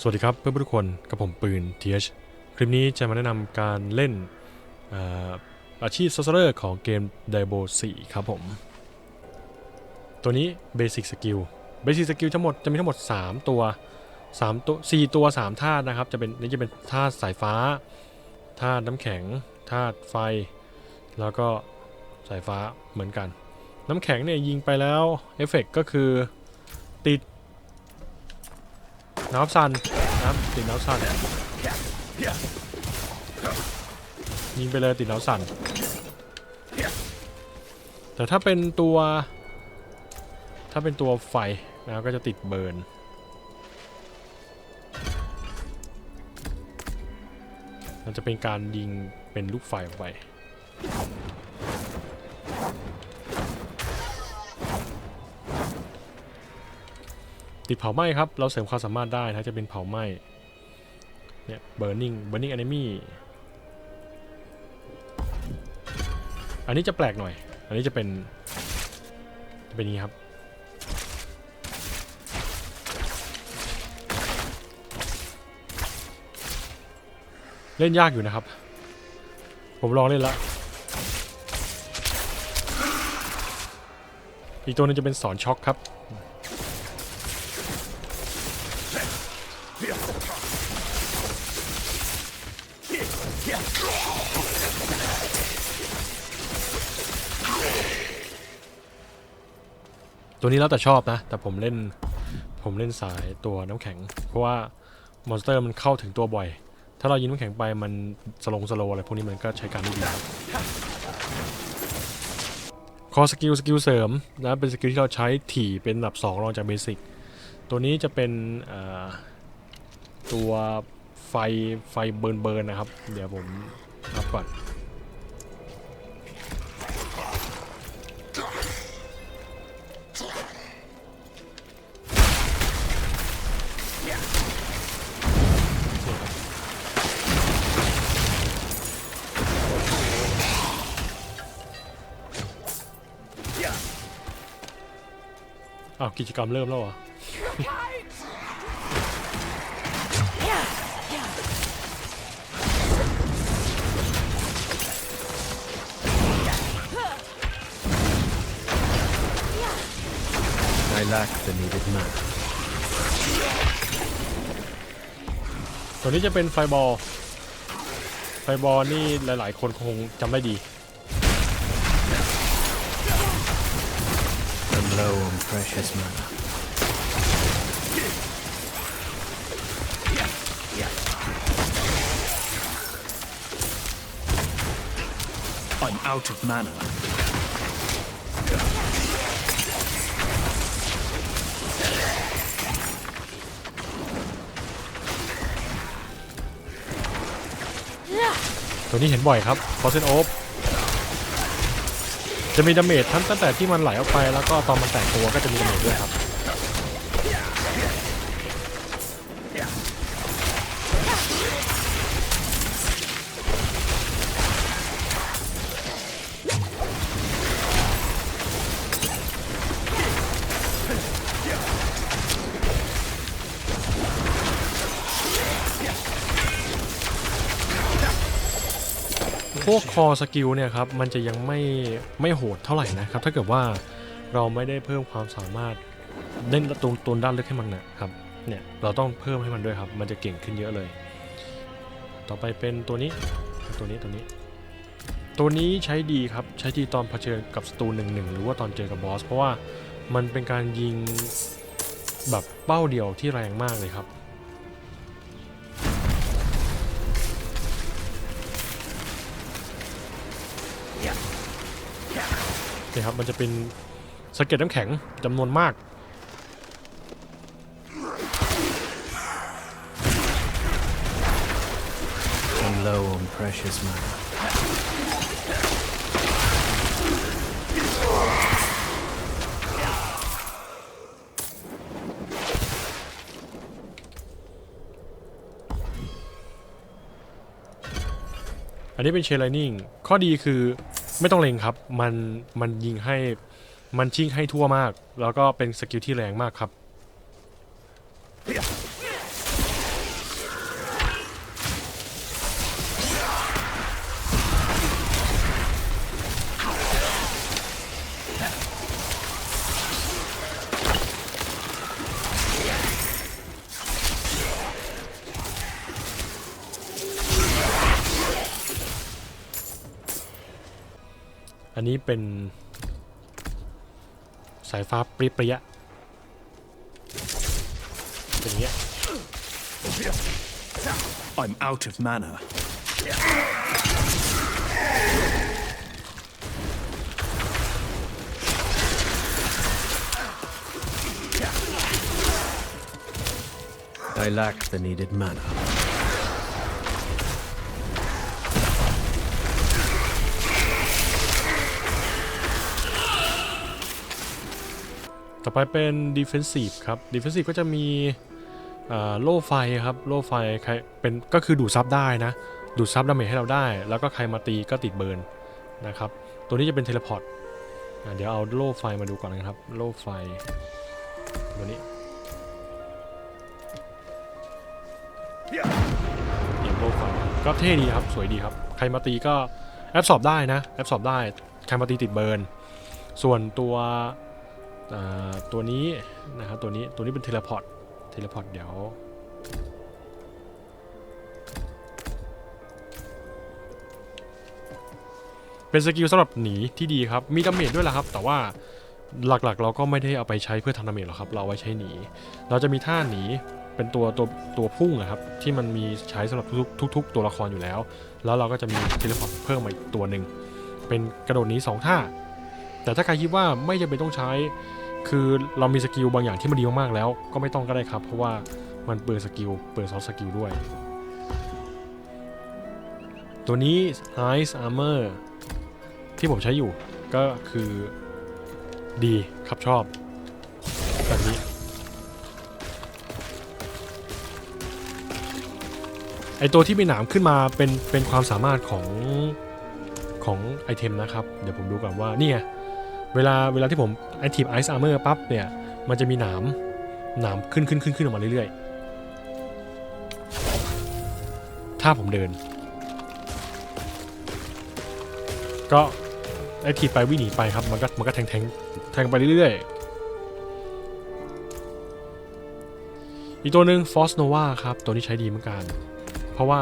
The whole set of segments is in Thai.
สวัสดีครับเพื่อนๆทุกคนกับผมปืน TH คลิปนี้จะมาแนะนำการเล่นเอ่อาชีพ s o ซ r ร์ของเกม d i a b o 4 ครับผม ตัวนี้ Basic Skill Basic Skill ทั้งหมดจะมีทั้งหมด 3 ตัว 3 ตัว 4 ตัว 3 ธาตุนะครับ จะเป็นนี่จะเป็นธาตุสายฟ้า ธาตุน้ำแข็ง ธาตุไฟ แล้วก็สายฟ้าเหมือนกัน น้ำแข็งเนี่ยยิงไปแล้วเอฟเฟกก็คือติด น้ำซันนะครับติดน้ำซันยิงไปเลยติดน้ำซันแต่ถ้าเป็นตัว ถ้าเป็นตัวไฟนะก็จะติดเบิร์นมันจะเป็นการยิงเป็นลูกไฟออกไป ติดเผาไหม้ครับ เราเสริมความสามารถได้นะจะเป็นเผาไหม้เนี่ย burning burning enemy อันนี้จะแปลกหน่อย อันนี้จะเป็นจะเป็นนี้ครับ เล่นยากอยู่นะครับ ผมลองเล่นแล้วอีกตัวนึงจะเป็นสอนช็อคครับ ตัวนี้แล้วแต่ชอบนะ แต่ผมเล่นผมเล่นสายตัวน้ำแข็ง เพราะว่ามอนสเตอร์มันเข้าถึงตัวบ่อย ถ้าเรายิงน้ำแข็งไปมันสลงสโลอะไรพวกนี้มันก็ใช้การได้ดีคอสกิลสกิลเสริมนะเป็นสกิลที่เราใช้ถี่เป็นอันดับ2รองจากเบสิกตัวนี้จะเป็นอ ตัวไฟไฟเบิร์นเบิร์นนะครับ เดี๋ยวผมนับก่อนอ้าวกิจกรรมเริ่มแล้วเหรอ lack the needed mana. ตัวนี้จะเป็นไฟบอล ไฟบอลนี่หลาย ๆ คนคงจำได้ดี I'm low on precious mana. I'm out of mana. ตัวนี้เห็นบ่อยครับคอสเซนโอฟจะมีดาเมจทั้งตั้งแต่ที่มันไหลออกไปแล้วก็ตอนมันแตกตัวก็จะมีดาเมจด้วยครับ วกคอสกิลเนี่ยครับมันจะยังไม่ไม่โหดเท่าไหร่นะครับ ถ้าเกิดว่าเราไม่ได้เพิ่มความสามารถเล่นตัวตัวด้านลึกให้มันนะครับเนี่ยเราต้องเพิ่มให้มันด้วยครับ มันจะเก่งขึ้นเยอะเลย ต่อไปเป็นตัวนี้ตัวนี้ตัวนี้ ตัวนี้ใช้ดีครับใช้ดีตอนเผชิญกับศัตรูหนึ่งหนึ่งหรือว่าตอนเจอกับบอส เพราะว่ามันเป็นการยิงแบบเป้าเดียวที่แรงมากเลยครับ นี่ครับมันจะเป็นสะเก็ดน้ำแข็งจำนวนมาก I'm low on precious mana. อันนี้เป็นเชลไลนิ่งข้อดีคือ ไม่ต้องเล็งครับ มันมันยิงให้มันชิ่งให้ทั่วมาก แล้วก็เป็นสกิลที่แรงมากครับ อันนี้เป็น สายฟ้าปริปริยะเป็นอย่างเงี้ย I'm out of mana. I lack the needed mana. ต่อไปเป็น defensive ครับ defensive ก็จะมีโล่ไฟครับ โล่ไฟใครเป็นก็คือดูดซับได้นะ ดูดซับดาเมจให้เราได้ แล้วก็ใครมาตีก็ติดเบิร์นนะครับ ตัวนี้จะเป็นเทเลพอร์ตเดี๋ยวเอาโล่ไฟมาดูก่อนนะครับ โล่ไฟตัวนี้เนี่ยโล่ไฟก็เท่ดีครับ สวยดีครับ ใครมาตีก็แอบสอบได้นะ แอบสอบได้ ใครมาตีติดเบิร์น ส่วนตัว ตัวนี้นะครับตัวนี้ตัวนี้เป็นเทเลพอร์ตเทเลพอร์ตเดี๋ยวเป็นสกิลสำหรับหนีที่ดีครับ มีดาเมจด้วยแหละครับ แต่ว่าหลักๆ เราก็ไม่ได้เอาไปใช้เพื่อทำดาเมจหรอกครับ เราไว้ใช้หนี เราจะมีท่าหนีเป็นตัวตัวตัวพุ่งอะครับ ที่มันมีใช้สำหรับทุกทุกทุกตัวละครอยู่แล้ว แล้วเราก็จะมีเทเลพอร์ตเพิ่มมาอีกตัวหนึ่ง เป็นกระโดดหนีสองท่า แต่ถ้าใครคิดว่าไม่จำเป็นต้องใช้ คือเรามีสกิลบางอย่างที่มันดีมากๆแล้ว ก็ไม่ต้องก็ได้ครับ เพราะว่ามันเปิดสกิลเปิดซอฟสกิลด้วย ตัวนี้ Ice Armor ที่ผมใช้อยู่ก็คือดีครับชอบแบบนี้ไอตัวที่มีหนามขึ้นมาเป็นเป็นความสามารถของของไอเทมนะครับ เดี๋ยวผมดูก่อนว่านี่ไง เวลาเวลาที่ผมไอทีมไอซ์อาร์เมอร์ปั๊บเนี่ย มันจะมีหนามหนามขึ้นขึ้นขึ้นขึ้นออกมาเรื่อยๆ ถ้าผมเดิน ก็ไอทีไปวิ่งหนีไปครับ มันก็มันก็แทงแทงแทงไปเรื่อยๆ อีกตัวหนึ่งฟอสโนวาครับ ตัวนี้ใช้ดีเหมือนกัน เพราะว่า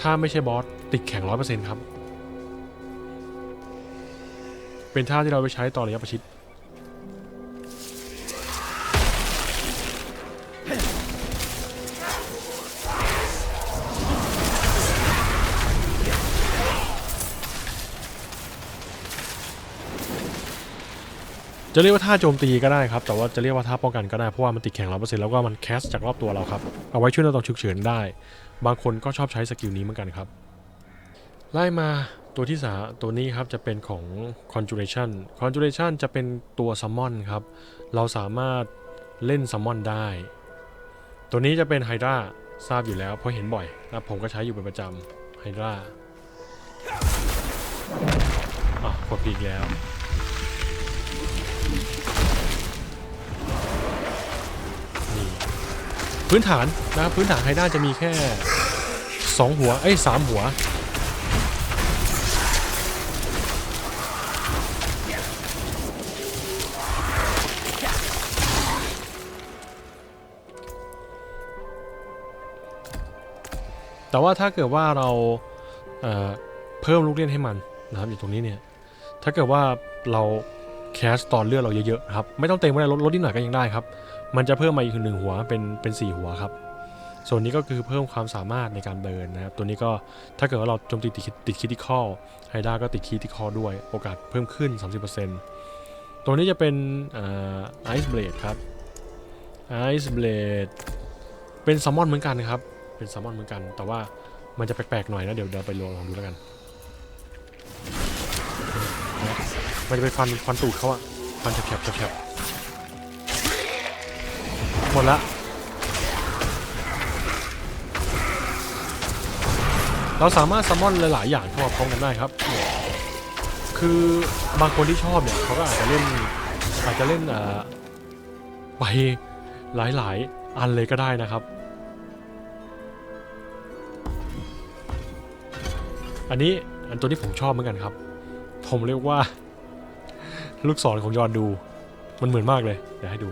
ถ้าไม่ใช่บอสติดแข็ง100%ครับ เป็นท่าที่เราไปใช้ต่อระยะประชิดจะเรียกว่าท่าโจมตีก็ได้ครับ แต่ว่าจะเรียกว่าท่าป้องกันก็ได้ เพราะว่ามันติดแข็งร้อเปอร์เซ็นต์แล้วก็มันแคสจากรอบตัวเราครับ เอาไว้ช่วยเราตอนฉุกเฉินได้ บางคนก็ชอบใช้สกิลนี้เหมือนกันครับ ไล่มา ตัวที่สาตัวนี้ครับจะเป็นของ conjuration conjuration จะเป็นตัว summon ครับ เราสามารถเล่น summon ได้ ตัวนี้จะเป็น hydra ทราบอยู่แล้วเพราะเห็นบ่อยแล้วผมก็ใช้อยู่เป็นประจำ hydra อะกดปีกแล้วนี่พื้นฐานนะครับพื้นฐานไฮด้าจะมีแค่ 2 หัว เอ้ยสามหัว แต่ว่าถ้าเกิดว่าเราเเพิ่มลูกเล่นให้มันนะครับอยู่ตรงนี้เนี่ยถ้าเกิดว่าเราแคสตอนเลือดเราเยอะๆนะครับไม่ต้องเต็มก็ได้ลดลดนิดหน่อยก็ยังได้ครับ มันจะเพิ่มมาอีกหนึ่งหัวเป็นเป็นสี่หัวครับ ส่วนนี้ก็คือเพิ่มความสามารถในการเบิร์นนะครับ ตัวนี้ก็ถ้าเกิดว่าเราโจมตีติดติดคิติคอลไฮด้าก็ติดคิติคอลด้วยโอกาสเพิ่มขึ้น 30%ตัวนี้จะเป็นไอซ์เบลดครับไอซ์เบลดเป็นซัมมอนเหมือนกันครับ เป็นซัมมอนเหมือนกัน แต่ว่ามันจะแปลกๆหน่อยนะ เดี๋ยวเดี๋ยวไปลองลองดูแล้วกัน มันจะไปฟันฟันตูดเขาอะฟันแฉบๆแฉบหมดละเราสามารถซัมมอนหลายๆอย่างเข้ามาพร้อมกันได้ครับ คือบางคนที่ชอบเนี่ยเขาก็อาจจะเล่นอาจจะเล่นอ่าไปหลายๆ อันเลยก็ได้นะครับ อันนี้อันตัวที่ผมชอบเหมือนกันครับ ผมเรียกว่า ลูกศรของยอนดู มันเหมือนมากเลย เดี๋ยวให้ดู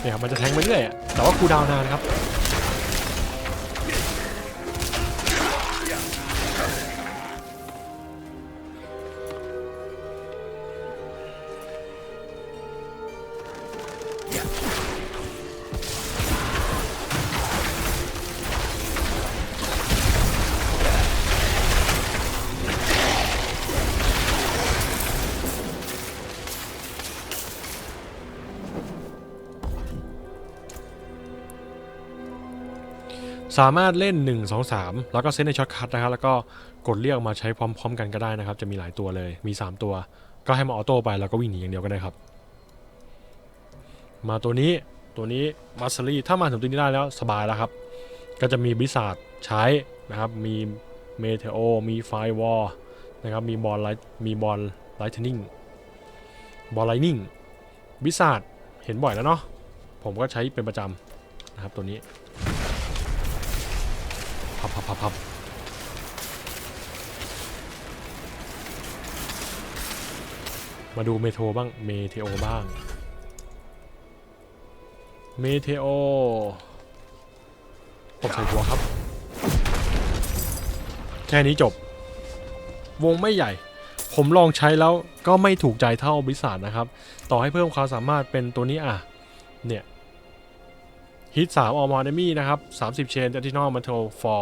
เนี่ยครับมันจะแทงไปเรื่อยแต่ว่าคูดาวนานครับ สามารถเล่น 1 2 3 แล้วก็เซตในช็อตคัทนะครับแล้วก็กดเรียกมาใช้พร้อม ๆ กันก็ได้นะครับ จะมีหลายตัวเลยมี 3 ตัว ก็ให้มาออโต้ไปแล้วก็วิ่งหนีอย่างเดียวก็ได้ครับ มาตัวนี้ตัวนี้มัสซรี่ถ้ามาถึงตัวนี้ได้แล้วสบายแล้วครับ ก็จะมีบริษัทใช้นะครับ มีเมเทโอมีไฟวอลนะครับมีบอลไลท์มีบอลไลท์เทนนิ่งบอลไลนิ่งบริษัทเห็นบ่อยแล้วเนาะผมก็ใช้เป็นประจำนะครับตัวนี้ พับพับพับมาดูเมโทรบ้าง เมเทโอบ้าง เมเทโอผมใส่หัวครับ แค่นี้จบ วงไม่ใหญ่ ผมลองใช้แล้วก็ไม่ถูกใจเท่าบริษัทนะครับ ต่อให้เพิ่มความสามารถเป็นตัวนี้อะ เนี่ยฮิต3 All More Enemy นะครับ 30 Chain Additional Mantle for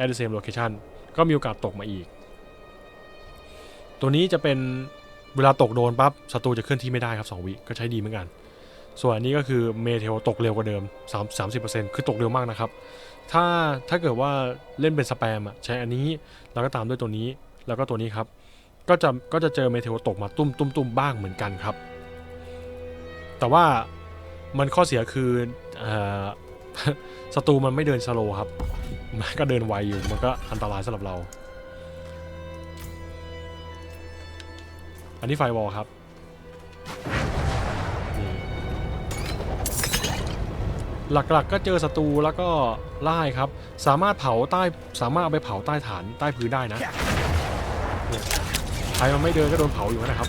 at the same location ก็มีโอกาสตกมาอีก ตัวนี้จะเป็นเวลาตกโดนปั๊บศัตรูจะเคลื่อนที่ไม่ได้ครับ 2 วิก็ใช้ดีเหมือนกัน ส่วนอันนี้ก็คือเมเทลตกเร็วกว่าเดิม 3 30%คือตกเร็วมากนะครับ ถ้าถ้าเกิดว่าเล่นเป็นสแปมอะใช้อันนี้แล้วก็ตามด้วยตัวนี้แล้วก็ตัวนี้ครับ ก็จะก็จะเจอเมเทลตกมาตุ้มตุ้มตุ้มบ้างเหมือนกันครับ แต่ว่ามันข้อเสียคือศัตรูมันไม่เดินสโลครับ มันก็เดินไวอยู่ มันก็อันตรายสำหรับเรา อันนี้ไฟวอลครับหลักๆก็เจอศัตรูแล้วก็ไล่ครับ สามารถเผาใต้สามารถเอาไปเผาใต้ฐานใต้พื้นได้นะเนี่ยใครมันไม่เดินก็โดนเผาอยู่นะครับ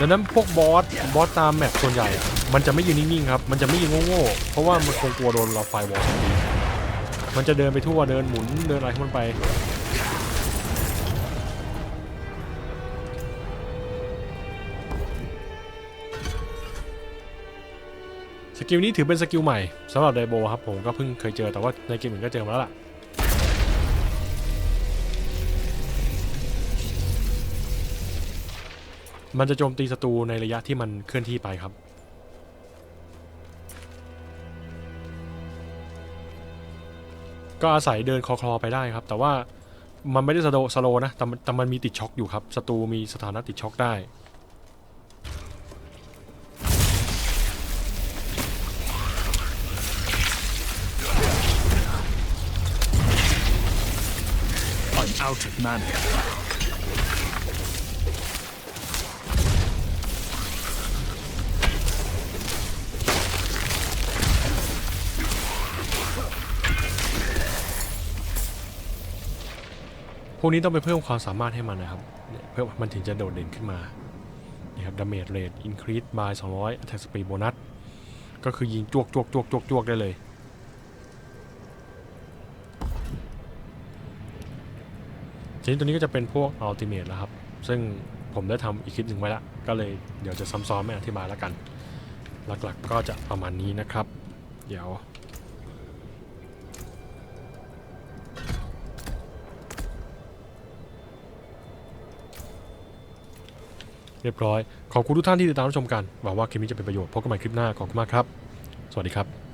ดังนั้นพวกบอสบอสตามแมปส่วนใหญ่ มันจะไม่ยืนนิ่งๆครับ มันจะไม่ยืนโง่ๆเพราะว่ามันคงกลัวโดนเราไฟวอลมันจะเดินไปทั่วเดินหมุนเดินอะไรของมันไปสกิลนี้ถือเป็นสกิลใหม่สำหรับไดโบครับผมก็เพิ่งเคยเจอแต่ว่าในเกมอื่นก็เจอมาแล้วล่ะ มันจะโจมตีศัตรูในระยะที่มันเคลื่อนที่ไปครับ ก็อาศัยเดินคลอๆไปได้ครับ แต่ว่ามันไม่ได้สโลสโลนะแต่แต่มันมีติดช็อคอยู่ครับศัตรูมีสถานะติดช็อคได้ I'm out of mana. วกนี้ต้องไปเพิ่มความสามารถให้มันนะครับ เพื่อมันถึงจะโดดเด่นขึ้นมานี่ครับ damage rate increase by 200 attack speed bonus ก็คือยิงจวกจวกจวกจวกจวกได้เลยทีนี้ตัวนี้ก็จะเป็นพวก ultimate แล้วครับ ซึ่งผมได้ทำอีกคลิปหนึ่งไว้แล้วก็เลยเดี๋ยวจะซ้ำซ้อนไม่อธิบายแล้วกัน หลักๆก็จะประมาณนี้นะครับ เดี๋ยว เรียบร้อย ขอบคุณทุกท่านที่ติดตามรับชมกัน หวังว่าคลิปนี้จะเป็นประโยชน์ พบกันใหม่คลิปหน้า ขอบคุณมากครับ สวัสดีครับ